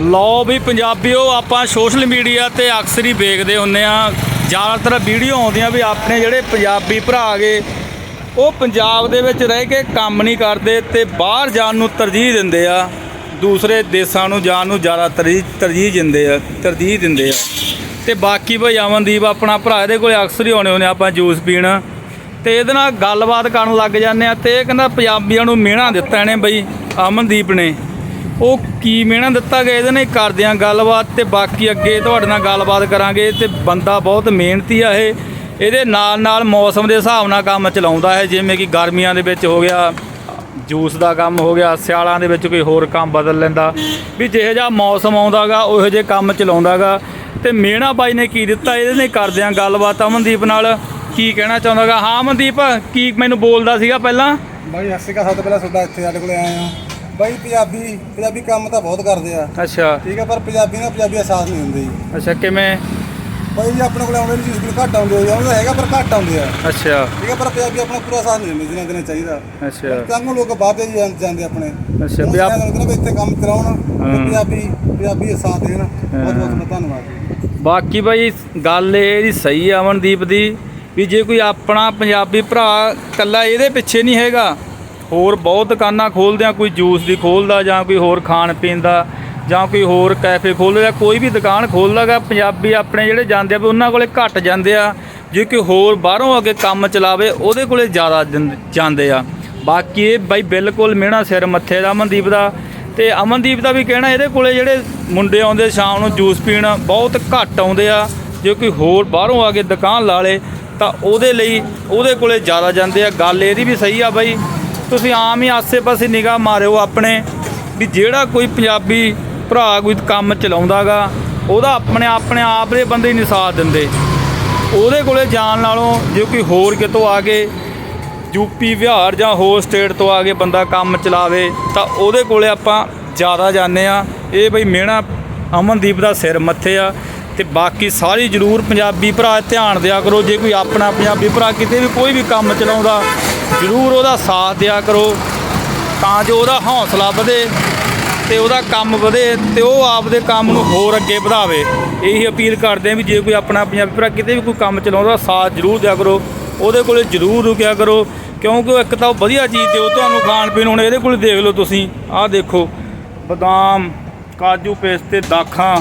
ਲਓ ਵੀ ਪੰਜਾਬੀਓ, ਆਪਾਂ social media ਤੇ ਅਕਸਰ ਹੀ ਵੇਖਦੇ ਹੁੰਨੇ ਆ। ਜ਼ਿਆਦਾਤਰ ਵੀਡੀਓ ਆਉਂਦੀਆਂ ਵੀ ਆਪਣੇ ਜਿਹੜੇ ਪੰਜਾਬੀ ਭਰਾ ਗਏ ਉਹ ਪੰਜਾਬ ਦੇ ਵਿੱਚ ਰਹਿ ਕੇ ਕੰਮ ਨਹੀਂ ਕਰਦੇ ਤੇ ਬਾਹਰ ਜਾਣ ਨੂੰ ਤਰਜੀਹ ਦਿੰਦੇ ਆ। ਦੂਸਰੇ ਦੇਸ਼ਾਂ ਨੂੰ ਜਾਣ ਨੂੰ ਜ਼ਿਆਦਾ ਤਰਜੀਹ ਤਰਜੀਹ ਦਿੰਦੇ ਆ, ਤਰਜੀਹ ਦਿੰਦੇ ਆ। ਤੇ ਬਾਕੀ ਭਾਈ ਅਮਨਦੀਪ ਆਪਣਾ ਭਰਾ, ਇਹਦੇ ਕੋਲੇ ਅਕਸਰ ਹੀ ਆਉਣੇ ਹੁੰਦੇ ਆਪਾਂ ਜੂਸ ਪੀਣ। ਤੇ ਇਹਦੇ ਨਾਲ ਗੱਲਬਾਤ ਕਰਨ ਲੱਗ ਜਾਂਦੇ ਆ ਤੇ ਇਹ ਕਹਿੰਦਾ ਪੰਜਾਬੀਆਂ ਨੂੰ ਮਿਹਣਾ ਦਿੱਤਾ ਇਹਨੇ ਬਈ, ਅਮਨਦੀਪ ਨੇ। ਉਹ ਕੀ ਮਿਹਣਾ ਦਿੱਤਾ ਗਿਆ ਇਹਦੇ ਨਾਲ? ਹੀ ਕਰਦੇ ਆ ਗੱਲਬਾਤ ਤੇ ਬਾਕੀ ਅੱਗੇ ਤੁਹਾਡੇ ਨਾਲ ਗੱਲਬਾਤ ਕਰਾਂਗੇ ਤੇ ਬੰਦਾ ਬਹੁਤ ਮਿਹਨਤੀ ਆ ਇਹ। ਇਹਦੇ ਨਾਲ ਨਾਲ ਮੌਸਮ ਦੇ ਹਿਸਾਬ ਨਾਲ ਕੰਮ ਚਲਾਉਂਦਾ ਹੈ ਜਿਵੇਂ ਕਿ ਗਰਮੀਆਂ ਦੇ ਵਿੱਚ ਹੋ ਗਿਆ, ਜੂਸ ਦਾ ਕੰਮ ਹੋ ਗਿਆ, ਸਿਆਲਾਂ ਦੇ ਵਿੱਚ ਕੋਈ ਹੋਰ ਕੰਮ ਬਦਲ ਲੈਂਦਾ। ਵੀ ਜਿਹੋ ਜਿਹਾ ਮੌਸਮ ਆਉਂਦਾਗਾ, ਉਹੋ ਜਿਹੇ ਕੰਮ ਚਲਾਉਂਦਾਗਾ। ਤੇ ਮਿਹਣਾ ਬਾਈ ਨੇ ਕੀ ਦਿੱਤਾ? ਇਹਦੇ ਨੇ ਹੀ ਕਰਦੇ ਆ ਗੱਲਬਾਤ। ਅਮਨਦੀਪ ਨਾਲ ਕੀ ਕਹਿਣਾ ਚਾਹੁੰਦਾਗਾ? ਹਾਂ ਅਮਨਦੀਪ, ਕੀ ਮੈਨੂੰ ਬੋਲਦਾ ਸੀਗਾ ਪਹਿਲਾਂ? ਬਾਈ, ਸਤਿ ਸ਼੍ਰੀ ਅਕਾਲ। ਸਭ ਤੋਂ ਪਹਿਲਾਂ ਤੁਹਾਡਾ ਇੱਥੇ ਸਾਡੇ ਕੋਲੇ ਆਏ ਆ ਬਾਈ ਪੰਜਾਬੀ ਪੰਜਾਬੀ ਕੰਮ ਤਾਂ ਬਹੁਤ ਕਰਦੇ ਆ। ਅੱਛਾ। ਠੀਕ ਆ ਪਰ ਪੰਜਾਬੀ ਨਾਲ ਪੰਜਾਬੀ ਦਾ ਸਾਥ ਨਹੀਂ ਹੁੰਦੇ ਅੱਛਾ ਕਿਵੇਂ? ਬਾਈ ਜੀ ਆਪਣੇ ਕੋਲੇ ਆਉਂਦੇ ਨੇ ਜੀ ਘੱਟ ਆਉਂਦੇ ਆ। ਉਹਨਾਂ ਦਾ ਹੈਗਾ ਪਰ ਘੱਟ ਆਉਂਦੇ ਆ। ਅੱਛਾ। ਠੀਕ ਆ ਪਰ ਪੰਜਾਬੀ ਆਪਣਾ ਪੂਰਾ ਸਾਥ ਨਹੀਂ ਦਿੰਦੇ ਜਿੰਨਾ ਦਿਨੇ ਚਾਹੀਦਾ। ਅੱਛਾ। ਤਾਂ ਲੋਕ ਬਾਹਰ ਜੀ ਜਾਂਦੇ ਆਪਣੇ। ਅੱਛਾ, ਵੀ ਵੀ ਆਪ- ਆਪ ਇੱਥੇ ਕੰਮ ਕਰਾਉਣ ਹਾਂ। ਪੰਜਾਬੀ ਪੰਜਾਬੀ ਦਾ ਸਾਥ ਦੇਣ। ਬਹੁਤ ਬਹੁਤ ਧੰਨਵਾਦ ਬਾਕੀ ਬਾਈ ਗੱਲ ਇਹ ਦੀ ਸਹੀ ਆ ਅਮਨਦੀਪ ਦੀ ਵੀ ਜੇ ਕੋਈ ਆਪਣਾ ਪੰਜਾਬੀ ਭਰਾ ਕੱਲਾ ਇਹਦੇ ਪਿੱਛੇ ਨਹੀਂ ਹੈਗਾ ਹੋਰ ਬਹੁਤ ਦੁਕਾਨਾਂ ਖੋਲਦੇ ਆ ਕੋਈ ਜੂਸ ਦੀ ਖੋਲਦਾ ਜਾਂ ਕੋਈ ਹੋਰ ਖਾਣ ਪੀਣ ਦਾ ਜਾਂ ਕੋਈ ਹੋਰ ਕੈਫੇ ਖੋਲ੍ਹਦਾ ਕੋਈ ਵੀ ਦੁਕਾਨ ਖੋਲਦਾਗਾ, ਪੰਜਾਬੀ ਆਪਣੇ ਜਿਹੜੇ ਜਾਂਦੇ ਆ ਵੀ ਉਹਨਾਂ ਕੋਲੇ ਘੱਟ ਜਾਂਦੇ ਆ, ਜੇ ਕੋਈ ਹੋਰ ਬਾਹਰੋਂ ਅੱਗੇ ਕੰਮ ਚਲਾਵੇ, ਉਹਦੇ ਕੋਲੇ ਜ਼ਿਆਦਾ ਜਾਂਦੇ ਆ। ਬਾਕੀ ਇਹ ਬਾਈ ਬਿਲਕੁਲ ਮਿਹਣਾ ਸਿਰ ਮੱਥੇ ਦਾ ਅਮਨਦੀਪ ਦਾ ਤੇ ਅਮਨਦੀਪ ਦਾ ਵੀ ਕਹਿਣਾ ਇਹਦੇ ਕੋਲੇ ਜਿਹੜੇ ਮੁੰਡੇ ਆਉਂਦੇ ਸ਼ਾਮ ਨੂੰ ਜੂਸ ਪੀਣ, ਬਹੁਤ ਘੱਟ ਆਉਂਦੇ ਆ, ਜੇ ਕੋਈ ਹੋਰ ਬਾਹਰੋਂ ਆ ਕੇ ਦੁਕਾਨ ਲਾ ਲੇ, ਤਾਂ ਉਹਦੇ ਲਈ ਉਹਦੇ ਕੋਲੇ ਜ਼ਿਆਦਾ ਜਾਂਦੇ ਆ। ਗੱਲ ਇਹਦੀ ਵੀ ਸਹੀ ਆ ਬਾਈ ਤੁਸੀਂ ਆਮ ਹੀ ਆਸੇ-ਪਾਸੇ ਨਿਗਾਹ ਮਾਰਿਓ ਆਪਣੇ ਵੀ ਜਿਹੜਾ ਕੋਈ ਪੰਜਾਬੀ ਭਰਾ ਕੋਈ ਕੰਮ ਚਲਾਉਂਦਾਗਾ, ਉਹਦਾ ਆਪਣੇ ਆਪਣੇ ਆਪ ਦੇ ਬੰਦੇ ਹੀ ਨਹੀਂ ਸਾਥ ਦਿੰਦੇ। ਉਹਦੇ ਕੋਲੇ ਜਾਣ ਨਾਲੋਂ ਜੇ ਕੋਈ ਹੋਰ ਕਿਤੋਂ ਆ ਕੇ ਯੂਪੀ ਬਿਹਾਰ ਜਾਂ ਹੋਰ ਸਟੇਟ ਤੋਂ ਆ ਕੇ ਬੰਦਾ ਕੰਮ ਚਲਾਵੇ, ਤਾਂ ਉਹਦੇ ਕੋਲੇ ਆਪਾਂ ਜ਼ਿਆਦਾ ਜਾਂਦੇ ਆ ਇਹ ਬਈ ਮਿਹਣਾ ਅਮਨਦੀਪ ਦਾ ਸਿਰ ਮੱਥੇ ਆ ਤੇ ਬਾਕੀ ਸਾਰੀ ਜਰੂਰ ਪੰਜਾਬੀ ਭਰਾ ਧਿਆਨ ਦਿਆ ਕਰੋ। ਜੇ ਕੋਈ ਆਪਣਾ ਪੰਜਾਬੀ ਭਰਾ ਕਿਤੇ ਵੀ ਕੋਈ ਵੀ ਕੰਮ ਚਲਾਉਂਦਾ ਜਰੂਰ ਉਹਦਾ ਸਾਥ ਦਿਆ ਕਰੋ, ਤਾਂ ਜੋ ਉਹਦਾ ਹੌਸਲਾ ਵਧੇ ਤੇ ਉਹਦਾ ਕੰਮ ਵਧੇ ਤੇ ਉਹ ਆਪਦੇ ਕੰਮ ਨੂੰ ਹੋਰ ਅੱਗੇ ਵਧਾਵੇ। ਇਹੀ ਅਪੀਲ ਕਰਦੇ ਆ ਵੀ ਜੇ ਕੋਈ ਆਪਣਾ ਪੰਜਾਬੀ ਭਰਾ ਕਿਤੇ ਵੀ ਕੋਈ ਕੰਮ ਚਲਾਉਂਦਾ ਸਾਥ ਜ਼ਰੂਰ ਦਿਆ ਕਰੋ। ਉਹਦੇ ਕੋਲੇ ਜ਼ਰੂਰ ਰੁਕਿਆ ਕਰੋ, ਕਿਉਂਕਿ ਉਹ ਇੱਕ ਤਾਂ ਉਹ ਵਧੀਆ ਚੀਜ਼ ਦਿਓ, ਤੁਹਾਨੂੰ ਖਾਣ ਪੀਣ ਹੁਣ ਇਹਦੇ ਕੋਲ ਦੇਖ ਲਓ ਤੁਸੀਂ। ਆਹ ਦੇਖੋ, ਬਦਾਮ, ਕਾਜੂ ਪੇਸਤੇ, ਦਾਖਾਂ,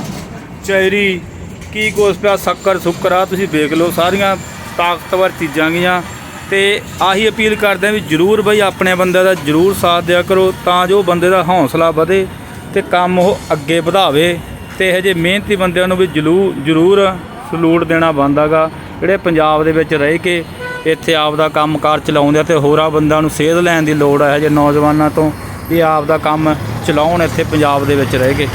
ਚੈਰੀ, ਕੀ ਕੁਛ ਪਿਆ, ਸ਼ੱਕਰ, ਸੁੱਕਰ ਆ ਤੁਸੀਂ ਦੇਖ ਲਓ, ਸਾਰੀਆਂ ਤਾਕਤਵਰ ਚੀਜ਼ਾਂ ਗੀਆਂ। ਤੇ ਆਹੀ ਅਪੀਲ ਕਰਦੇ ਆ ਵੀ ਜਰੂਰ ਬਈ ਆਪਣੇ ਬੰਦੇ ਦਾ ਜਰੂਰ ਸਾਥ ਦਿਆ ਕਰੋ ਤਾਂ ਜੋ ਬੰਦੇ ਦਾ ਹੌਸਲਾ ਵਧੇ ਤੇ ਕੰਮ ਉਹ ਅੱਗੇ ਵਧਾਵੇ ਤੇ ਇਹੋ ਜਿਹੇ ਮਿਹਨਤੀ ਬੰਦਿਆਂ ਨੂੰ ਵੀ ਜਲੂ, ਜਰੂਰ ਸਲੂਟ ਦੇਣਾ ਬਣਦਾਗਾ ਜਿਹੜੇ ਪੰਜਾਬ ਦੇ ਵਿੱਚ ਰਹਿ ਕੇ ਇੱਥੇ ਆਪ ਦਾ ਕੰਮਕਾਰ ਚਲਾਉਂਦੇ ਆ ਤੇ ਹੋਰਾਂ ਬੰਦਿਆਂ ਨੂੰ ਸੇਧ ਲੈਣ ਦੀ ਲੋੜ ਹੈ ਜੇ ਨੌਜਵਾਨਾਂ ਤੋਂ ਵੀ ਆਪ ਦਾ ਕੰਮ ਚਲਾਉਣ ਇੱਥੇ ਪੰਜਾਬ ਦੇ ਵਿੱਚ ਰਹਿ ਕੇ।